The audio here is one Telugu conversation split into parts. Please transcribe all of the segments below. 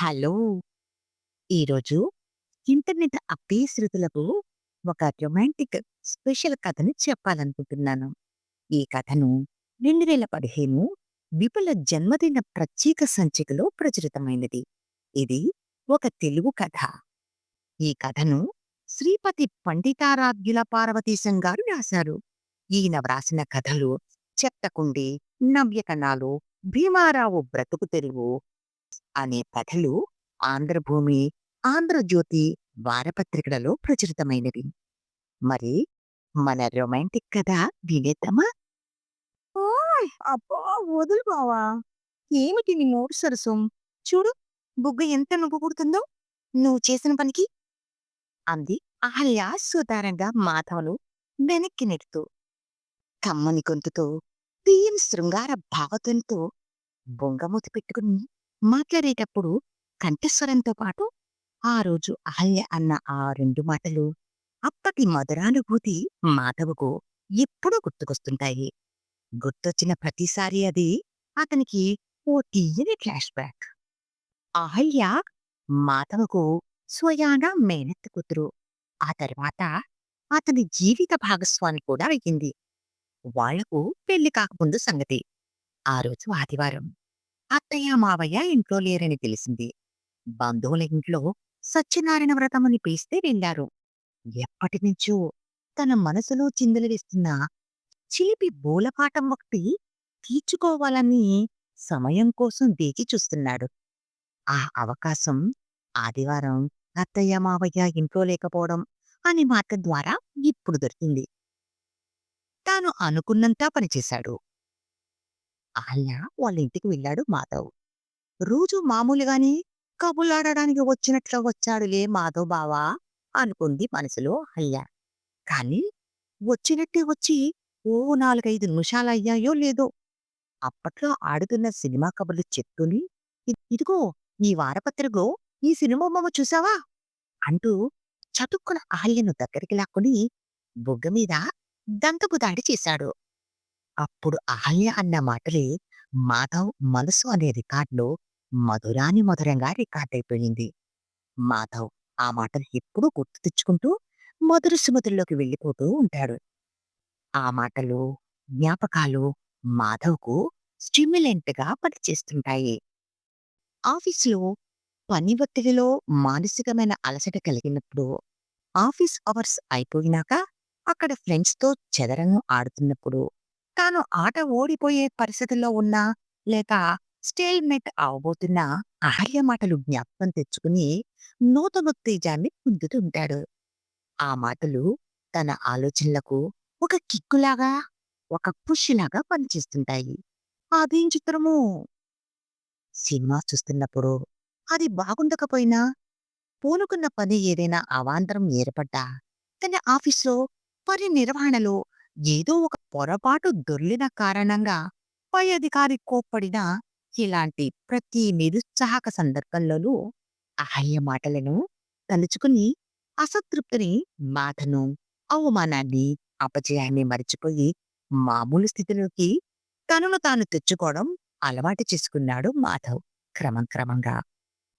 హలో! ఈరోజు ఇంటర్నెట్ అభ్యసృతులకు ఒక రొమాంటిక్ స్పెషల్ కథని చెప్పాలనుకుంటున్నాను. ఈ కథను 2015 విపుల జన్మదిన ప్రత్యేక సంచికలో ప్రచురితమైనది. ఇది ఒక తెలుగు కథ. ఈ కథను శ్రీపతి పండితారాధ్యుల పార్వతీశం గారు రాశారు. ఈయన వ్రాసిన కథలు చెత్తకుండి, నవ్యకణాలు, భీమారావు బ్రతుకు తెలుగు అనే కథలు ఆంధ్రభూమి, ఆంధ్రజ్యోతి వారపత్రికలలో ప్రచురితమైనవి. మరి మన రొమాంటిక్ కథ వినేద్దామా? ఓయ్! అబ్బా! వదులు బావా! ఏమిటి నీ మూడు సరసం? చూడు బుగ్గ ఎంత నువ్వు కుడుతుందో నువ్వు చేసిన పనికి. అంది అహల్య సుతారంగా మాధవను వెనక్కి నెడుతూ. కమ్మని గొంతుతో, తీయని శృంగార భావతంతో బొంగమూతి పెట్టుకుని మాట్లాడేటప్పుడు కంఠస్వరంతో పాటు ఆ రోజు అహల్య అన్న ఆ రెండు మాటలు అప్పటి మధురానుభూతి మాధవకు ఎప్పుడూ గుర్తుకొస్తుంటాయి. గుర్తొచ్చిన ప్రతిసారి అది అతనికి ఓ తీయని ఫ్లాష్ బ్యాక్. అహల్య మాధవకు స్వయాన మేనత్త కూతురు. ఆ తర్వాత అతని జీవిత భాగస్వామి కూడా అయ్యింది. వాళ్ళకు పెళ్ళి కాకముందు సంగతి. ఆ రోజు ఆదివారం. అత్తయ్య మావయ్య ఇంట్లో లేరని తెలిసింది. బంధువుల ఇంట్లో సత్యనారాయణ వ్రతమని పిలిస్తే వెళ్ళారు. ఎప్పటినుంచో తన మనసులో చిందులు వేస్తున్న చిలిపి బోలపాఠం ఒకటి తీర్చుకోవాలని సమయం కోసం వేచి చూస్తున్నాడు. ఆ అవకాశం ఆదివారం అత్తయ్య మావయ్య ఇంట్లో లేకపోవడం అనే మార్గం ద్వారా ఇప్పుడు దొరికింది. తాను అనుకున్నంతా పనిచేశాడు. అహల్య వాళ్ళ ఇంటికి వెళ్ళాడు మాధవ్. రోజు మామూలుగానే కబులాడడానికి వచ్చినట్లు వచ్చాడులే మాధవ్ బావా అనుకుంది మనసులో అహల్య. కాని వచ్చినట్టే వచ్చి ఓ నాలుగైదు నిమిషాలు అయ్యాయో లేదో అప్పట్లో ఆడుతున్న సినిమా కబుర్లు చెప్తూని ఇదిగో ఈ వారపత్రికలో ఈ సినిమా బొమ్మ చూసావా అంటూ చటుక్కున అహల్యను దగ్గరికి లాక్కుని బుగ్గ మీద దంతపు దాడి చేశాడు. అప్పుడు అహల్య అన్న మాటలే మాధవ్ మనసు అనే రికార్డులో మధురాని మధురంగా రికార్డైపోయింది. మాధవ్ ఆ మాటలు ఎప్పుడూ గుర్తు తెచ్చుకుంటూ మధుర సుమతుల్లోకి వెళ్ళిపోతూ ఉంటాడు. ఆ మాటలు, జ్ఞాపకాలు మాధవ్కు స్టిమ్యులెంట్గా పనిచేస్తుంటాయి. ఆఫీసులో పని ఒత్తిడిలో మానసికమైన అలసట కలిగినప్పుడు ఆఫీస్ అవర్స్ అయిపోయినాక అక్కడ ఫ్రెండ్స్తో చెదరను చెదరంగం ఆడుతున్నప్పుడు తాను ఆట ఓడిపోయే పరిస్థితుల్లో ఉన్నా లేక స్టేల్మెట్ అవబోతున్నా అహల్య మాటలు జ్ఞాపకం తెచ్చుకుని నూతనోత్తేజాన్ని పొందుతుంటాడు. ఆ మాటలు తన ఆలోచనలకు ఒక కిక్కులాగా ఒక పుష్ లాగా పనిచేస్తుంటాయి. అదేం చిత్రము సినిమా చూస్తున్నప్పుడు అది బాగుండకపోయినా పూనుకున్న పని ఏదైనా అవాంతరం ఏర్పడ్డా తన ఆఫీసులో పని నిర్వహణలో ఏదో ఒక పొరపాటు దొర్లిన కారణంగా పై అధికారి కోప్పడిన ఇలాంటి ప్రతి నిరుత్సాహక సందర్భంలోనూ అహల్య మాటలను తలుచుకుని అసంతృప్తిని బాధను అవమానాన్ని అపజయాన్ని మరిచిపోయి మామూలు స్థితిలోకి తనను తాను తెచ్చుకోవడం అలవాటు చేసుకున్నాడు మాధవ్ క్రమం క్రమంగా.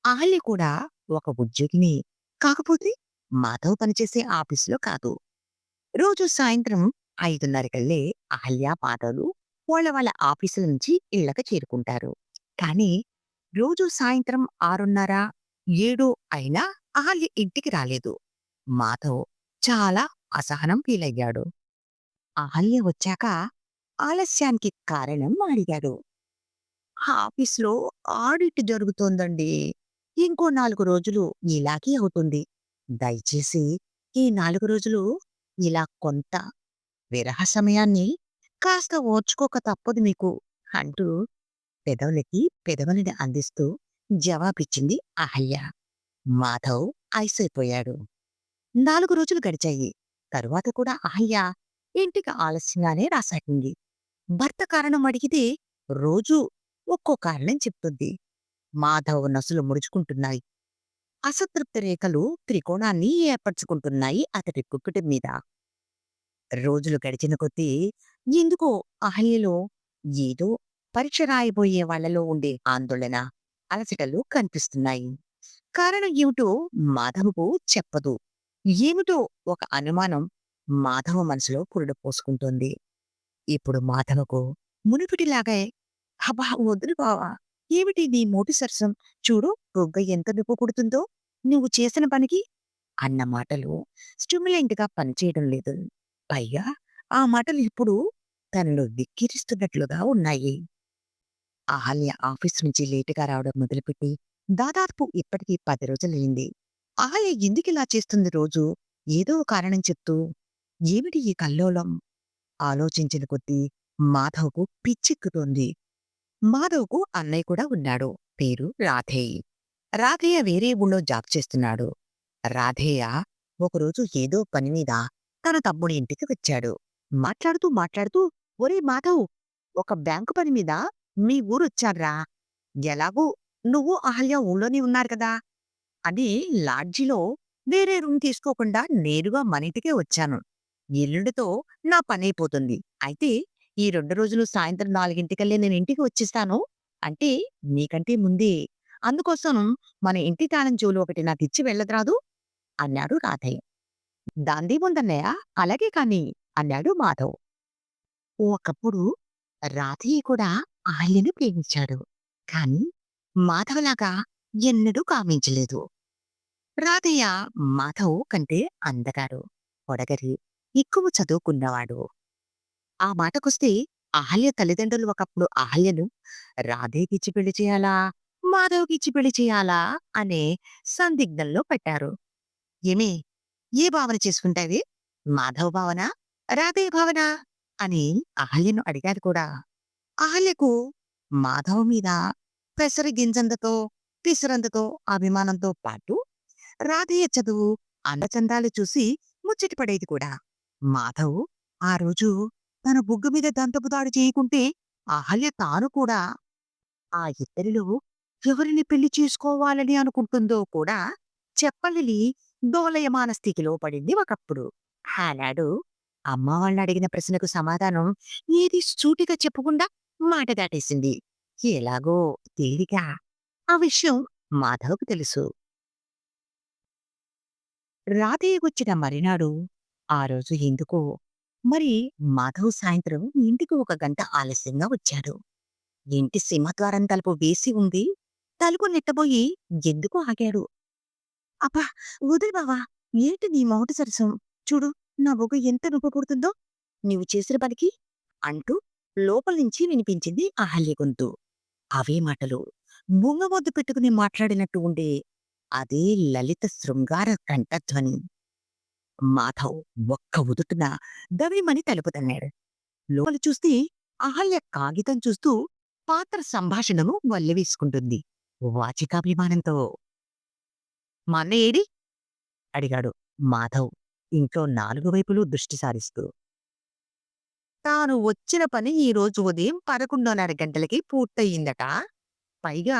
అహల్య కూడా ఒక ఉద్యోగిని కాకపోతే మాధవ్ పనిచేసే ఆఫీసులో కాదు. రోజు సాయంత్రం ఐదున్నరకల్లే అహల్య మాధవులు వాళ్ళ వాళ్ళ ఆఫీసుల నుంచి ఇళ్ళకు చేరుకుంటారు. కానీ రోజు సాయంత్రం ఆరున్నర ఏడు అయినా అహల్య ఇంటికి రాలేదు. మాధవ్ చాలా అసహనం ఫీలయ్యాడు. అహల్య వచ్చాక ఆలస్యానికి కారణం అడిగాడు. ఆఫీస్లో ఆడిట్ జరుగుతోందండి. ఇంకో నాలుగు రోజులు ఇలాగే అవుతుంది. దయచేసి ఈ నాలుగు రోజులు ఇలా కొంత విరహ సమయాన్ని కాస్త ఓర్చుకోక తప్పదు మీకు అంటూ పెదవులకి పెదవులని అందిస్తూ జవాబిచ్చింది అహల్య. మాధవ్ ఐసైపోయాడు నాలుగు రోజులు గడిచాయి. తరువాత కూడా అహల్య ఇంటికి ఆలస్యంగానే రాసాగింది భర్త కారణం అడిగితే రోజూ ఒక్కో కారణం చెప్తుంది. మాధవ్ నసులు ముడుచుకుంటున్నాయి. అసంతృప్తి రేఖలు త్రికోణాన్ని ఏర్పరచుకుంటున్నాయి అతడి కుక్కటి మీద. రోజులు గడిచిన కొద్దీ ఎందుకో అహల్యలో ఏదో పరీక్ష రాయబోయే వాళ్ళలో ఉండే ఆందోళన అలసటలు కనిపిస్తున్నాయి. కారణం ఏమిటో మాధవకు చెప్పదు. ఏమిటో ఒక అనుమానం మాధవ మనసులో పురుడు పోసుకుంటోంది. ఇప్పుడు మాధవకు మునుపటిలాగే హబా వద్దురు బావా ఏమిటి నీ మోటి సరసం? చూడు బొగ్గ ఎంత నొప్పి కుడుతుందో నువ్వు చేసిన పనికి అన్న మాటలు స్టిమ్యులెంట్గా పనిచేయడం లేదు. పైగా ఆ మాటలు ఇప్పుడు తనను ధిక్కిరిస్తున్నట్లుగా ఉన్నాయి. అహల్య ఆఫీస్ నుంచి లేటుగా రావడం మొదలుపెట్టి దాదాపు ఇప్పటికీ పది రోజులైంది. అహల్య ఎందుకిలా చేస్తుంది రోజు? ఏదో కారణం చెప్తూ ఏమిటి ఈ కల్లోలం? ఆలోచించిన కొద్దీ మాధవ్కు పిచ్చెక్కుతోంది. మాధవ్కు అన్నయ్య కూడా ఉన్నాడు. పేరు రాధేయ్ రాధేయ వేరే ఊళ్ళో జాబ్ చేస్తున్నాడు. రాధేయ ఒకరోజు ఏదో పని మీద తన తమ్ముడి ఇంటికి వచ్చాడు మాట్లాడుతూ మాట్లాడుతూ ఒరే మాధవ్ ఒక బ్యాంకు పని మీద మీ ఊరొచ్చాడ్రా? ఎలాగూ నువ్వు అహల్య ఊళ్ళోనే ఉన్నారు కదా? అని లాడ్జిలో వేరే రూమ్ తీసుకోకుండా నేరుగా మన ఇంటికే వచ్చాను. ఎల్లుండితో నా పనైపోతుంది. అయితే ఈ రెండు రోజులు సాయంత్రం నాలుగింటికల్లే నేను ఇంటికి వచ్చేస్తాను. అంటే నీకంటే ముందే. అందుకోసం మన ఇంటి తాళం చెవులు ఒకటి నాకు ఇచ్చి వెళ్ళదురాదు? అన్నాడు రాధయ్య. దాందేముందన్నయ్య అలాగే కాని అన్నాడు మాధవ్. ఒకప్పుడు రాధయ్య కూడా ఆల్యను ప్రేమించాడు. కాని మాధవలాగా ఎన్నడూ కామించలేదు. రాధయ్య మాధవ్ కంటే అందగాడు పొడగరి ఎక్కువ చదువుకున్నవాడు. ఆ మాటకొస్తే అహల్య తల్లిదండ్రులు ఒకప్పుడు అహల్యను రాధేకిచ్చి పెళ్ళి చేయాలా మాధవ్కిచ్చి పెళ్ళి చేయాలా అనే సందిగ్ధంలో పెట్టారు ఏమే ఏ భావన చేసుకుంటావి మాధవ్ భావన రాధే భావన అని అహల్యను అడిగారు కూడా. అహల్యకు మాధవ్ మీద పెసర గింజందతో పిసరందతో అభిమానంతో పాటు రాధయ్య చదువు అందచందాలు చూసి ముచ్చటి పడేది కూడా. మాధవ్ ఆ రోజు తన బుగ్గ మీద దంతపు దాడి చేయకుంటే అహల్య తాను కూడా ఆ ఇద్దరిలో ఎవరిని పెళ్ళి చేసుకోవాలని అనుకుంటుందో కూడా చెప్పలేని దోలయమాన స్థితిలో పడింది ఒకప్పుడు. ఆనాడు అమ్మ వాళ్ళు అడిగిన ప్రశ్నకు సమాధానం ఏది సూటిగా చెప్పకుండా మాట దాటేసింది. ఎలాగో తేలిక. ఆ విషయం మాధవ్కు తెలుసు. రాధయ్యకొచ్చిన మరినాడు ఆ రోజు ఎందుకో మరి మాధవ్ సాయంత్రం ఇంటికి ఒక గంట ఆలస్యంగా వచ్చాడు. ఇంటి సింహద్వారం తలుపు వేసి ఉంది. తలుపు నెట్టబోయి ఎందుకు ఆగాడు? అబ్బా! వదిలి బావా! ఏంటి నీ మొదటి సరసం? చూడు నా బొగ్గ ఎంత నొప్పి పుడుతుందో నీవు చేసిన పనికి అంటూ లోపల నుంచి వినిపించింది అహల్య గొంతు. అవే మాటలు. బుంగబొద్దు పెట్టుకుని మాట్లాడినట్టు ఉండే అదే లలిత శృంగార కంఠధ్వని మాధవ్ ఒక్క ఉదుటున దవిమని తలుపు తన్నాడు. లోపల చూస్తే అహల్య కాగితం చూస్తూ పాత్ర సంభాషణను వల్లెవేసుకుంటుంది. వాచికాభిమానంతో మా అన్న ఏడి అడిగాడు మాధవ్ ఇంట్లో నాలుగు వైపులు దృష్టి సారిస్తూ. తాను వచ్చిన పని ఈ రోజు ఉదయం పదకొండున్నర గంటలకి పూర్తయిందట పైగా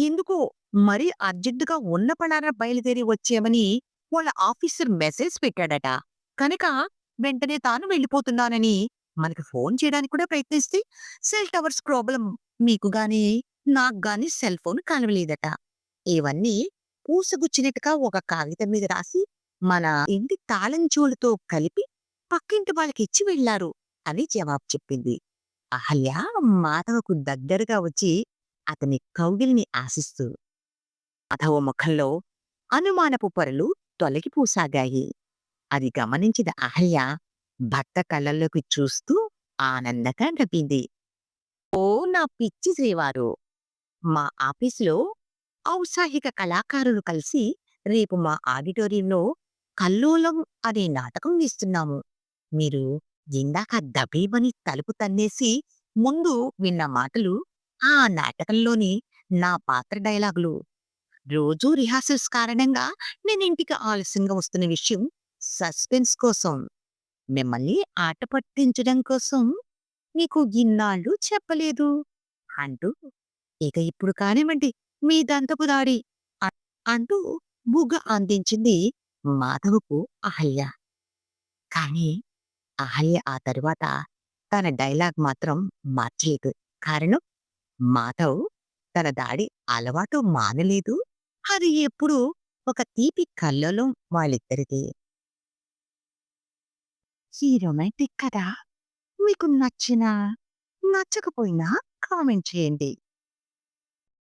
ఎందుకో మరీ అర్జెంటుగా ఉన్న పనాన బయలుదేరి వచ్చేమని వాళ్ళ ఆఫీసర్ మెసేజ్ పెట్టాడట. కనుక వెంటనే తాను వెళ్ళిపోతున్నానని మనకి ఫోన్ చేయడానికి కూడా ప్రయత్నిస్తే సెల్ టవర్స్ ప్రాబ్లం మీకు గాని నాకు గాని సెల్ ఫోన్ కలవలేదట. ఇవన్నీ పూసగుచ్చినట్టుగా ఒక కాగితం మీద రాసి మన ఇంటి తాళం చెవులతో కలిపి పక్కింటి వాళ్ళకి ఇచ్చి వెళ్ళారు అని జవాబు చెప్పింది. అహల్య మాధవకు దగ్గరగా వచ్చి అతని కౌగిలిని ఆశిస్తూ మాధవ ముఖంలో అనుమానపు పొరలు తొలగిపోసాగాయి అది గమనించిన అహల్య భర్త కళ్ళల్లోకి చూస్తూ ఆనందంగా నవ్వింది. ఓ నా పిచ్చి శ్రీవారు! మా ఆఫీసులో ఔత్సాహిక కళాకారులు కలిసి రేపు మా ఆడిటోరియంలో కల్లోలం అనే నాటకం వేస్తున్నాము. మీరు ఇందాక దబీమని తలుపు తన్నేసి ముందు విన్న మాటలు ఆ నాటకంలోని నా పాత్ర డైలాగులు. రోజూ రిహార్సల్స్ కారణంగా నేను ఇంటికి ఆలస్యంగా వస్తున్న విషయం సస్పెన్స్ కోసం మిమ్మల్ని ఆట పట్టించడం కోసం నీకు ఇన్నాళ్ళు చెప్పలేదు. అంటూ ఇక ఇప్పుడు కానివ్వండి. మీ దంతపు దాడి అంటూ బుగ్గ అందించింది మాధవకు అహల్య కానీ అహల్య ఆ తరువాత తన డైలాగ్ మాత్రం మార్చలేదు కారణం మాధవ్ తన దాడి అలవాటు మానలేదు. అది ఎప్పుడూ ఒక తీపి కల్లోలం వాళ్ళిద్దరిది. ఈ రొమాంటిక్ కథ మీకు నచ్చినా, నచ్చకపోయినా కామెంట్ చేయండి.